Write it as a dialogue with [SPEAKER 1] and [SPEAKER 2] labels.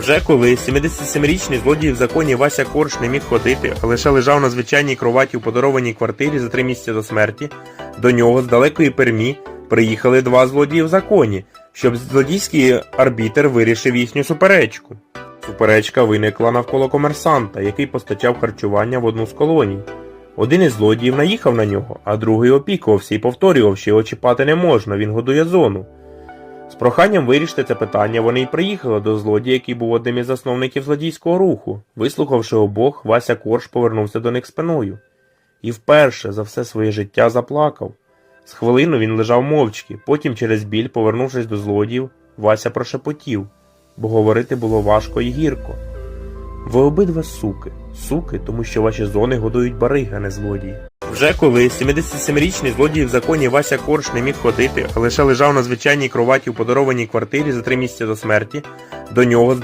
[SPEAKER 1] Вже коли 77-річний злодій в законі Вася Корж не міг ходити, а лише лежав на звичайній кроваті у подарованій квартирі за три місяці до смерті, до нього з далекої пермі приїхали два злодії в законі, щоб злодійський арбітер вирішив їхню суперечку. Суперечка виникла навколо комерсанта, який постачав харчування в одну з колоній. Один із злодіїв наїхав на нього, а другий опікувався і повторював, що його чіпати не можна, він годує зону. З проханням вирішити це питання вони й приїхали до злодія, який був одним із засновників злодійського руху. Вислухавши обох, Вася Корж повернувся до них спиною. І вперше за все своє життя заплакав. З хвилину він лежав мовчки, потім через біль, повернувшись до злодіїв, Вася прошепотів, бо говорити було важко і гірко. Ви обидва суки, суки, тому що ваші зони годують бариги, а не злодії. Вже коли 77-річний злодій в законі Вася Корж не міг ходити, а лише лежав на звичайній кроваті у подарованій квартирі за три місяці до смерті, до нього з